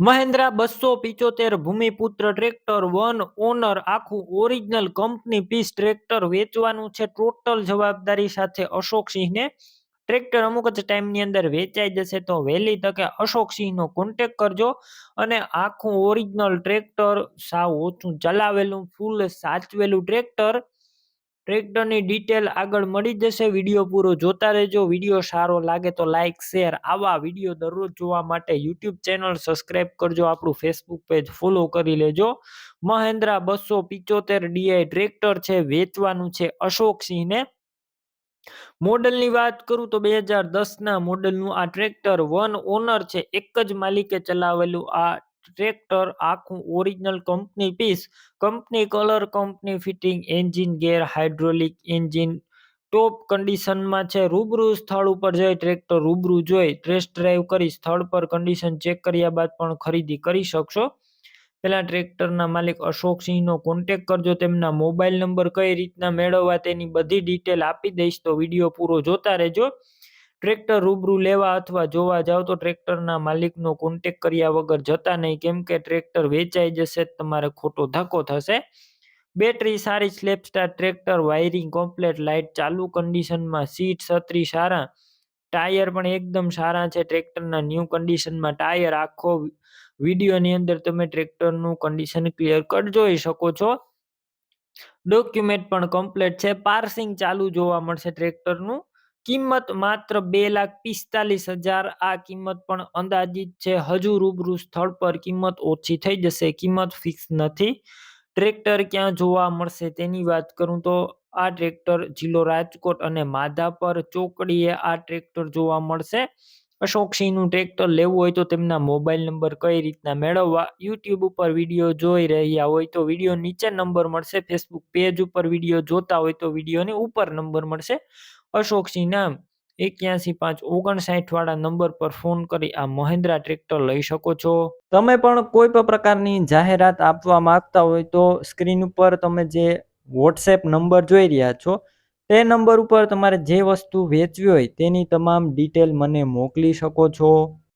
મહેન્દ્રા બસો પિચોતેર Bhumiputra tractor one owner આખું ઓરિજિનલ કંપની પીસ ટ્રેક્ટર વેચવાનું છે. ટોટલ જવાબદારી સાથે અશોકસિંહને ટ્રેક્ટર અમુક જ ટાઈમની અંદર વેચાઈ જશે તો વહેલી તકે અશોકસિંહનો કોન્ટેક કરજો અને આખું ઓરિજિનલ ટ્રેક્ટર સાવ ઓછું ચલાવેલું ફૂલ સાચવેલું ટ્રેક્ટર ટ્રેક્ટરની ડિટેલ આગળ મળી જશે. વીડિયો પૂરો જોતા રહેજો. વીડિયો સારો લાગે તો લાઇક શેર આવા વીડિયો દરરોજ જોવા માટે યુટ્યુબ ચેનલ સબસ્ક્રાઈબ કરજો. આપણું ફેસબુક પેજ ફોલો કરી લેજો. મહેન્દ્રા બસો પિચોતેર ડીઆઈ ટ્રેક્ટર છે, વેચવાનું છે અશોકસિંહને. મોડલની વાત કરું તો બે હજાર દસના મોડલનું આ ટ્રેક્ટર વન ઓનર છે. એક જ માલિકે ચલાવેલું આ ટ્રેક્ટર, આખું original company piece, company colour, company fitting, engine, gear hydraulic engine, top કન્ડિશનમાં છે, રૂબરૂ સ્થળ ઉપર જઈ ટ્રેક્ટર રૂબરૂ જોઈ, ટેસ્ટ ડ્રાઈવ કરી, સ્થળ પર કન્ડિશન ચેક કર્યા બાદ પણ ખરીદી કરી શકશો. પેલા ટ્રેક્ટરના માલિક અશોકસિંહનો કોન્ટેક કરજો, તેમના મોબાઈલ નંબર કઈ રીતના મેળવવા તેની બધી ડિટેલ આપી દઈશ, તો વીડિયો પૂરો જોતા રહેજો. ટ્રેક્ટર રૂબરૂ લેવા અથવા જોવા જાવ તો ટ્રેક્ટરના માલિકનો કોન્ટેક કર્યા વગર જતા નહીં. કેમ કે ટ્રેક્ટર વેચાઈ જશે તમારે ખોટો ધક્કો થશે. બેટરી સારી self start tractor wiring complete light ચાલુ કન્ડિશનમાં સીટ છત્રી સારા, ટાયર પણ એકદમ સારા છે. ટ્રેક્ટરના ન્યૂ કન્ડિશનમાં ટાયર આખો વિડીયોની અંદર તમે ટ્રેક્ટરનું કન્ડિશન ક્લિયર કટ જોઈ શકો છો. ડોક્યુમેન્ટ પણ કમ્પ્લીટ છે. પાર્સિંગ ચાલુ જોવા મળશે ટ્રેક્ટરનું. કિંમત માત્ર બે લાખ પિસ્તાલીસ હજાર, આ કિંમત પણ અંદાજિત છે. હજુ રૂબરૂ સ્થળ પર કિંમત ઓછી થઈ જશે. કિંમત ફિક્સ નથી. ટ્રેક્ટર ક્યાં જોવા મળશે તેની વાત કરું તો આ ટ્રેક્ટર જિલ્લો રાજકોટ અને માધાપર ચોકડીએ આ ટ્રેક્ટર જોવા મળશે. અશોકસિંહનું ટ્રેક્ટર લેવું હોય તો તેમના મોબાઈલ નંબર કઈ રીતના મેળવવા, યુટ્યુબ ઉપર વીડિયો જોઈ રહ્યા હોય તો વીડિયો નીચે નંબર મળશે. ફેસબુક પેજ ઉપર વીડિયો જોતા હોય તો વિડીયોની ઉપર નંબર મળશે. અશોકસિંહ નામ એક્યાસી પાંચ ઓગણસાઠ વાળા નંબર પર ફોન કરી આ મહિન્દ્રા ટ્રેક્ટર લઈ શકો છો. તમે પણ કોઈ પણ પ્રકારની જાહેરાત આપવા માંગતા હોય તો સ્ક્રીન ઉપર તમે જે વોટ્સએપ નંબર જોઈ રહ્યા છો, તે નંબર ઉપર તમારે જે વસ્તુ વેચવી હોય તેની તમામ ડિટેલ મને મોકલી શકો છો.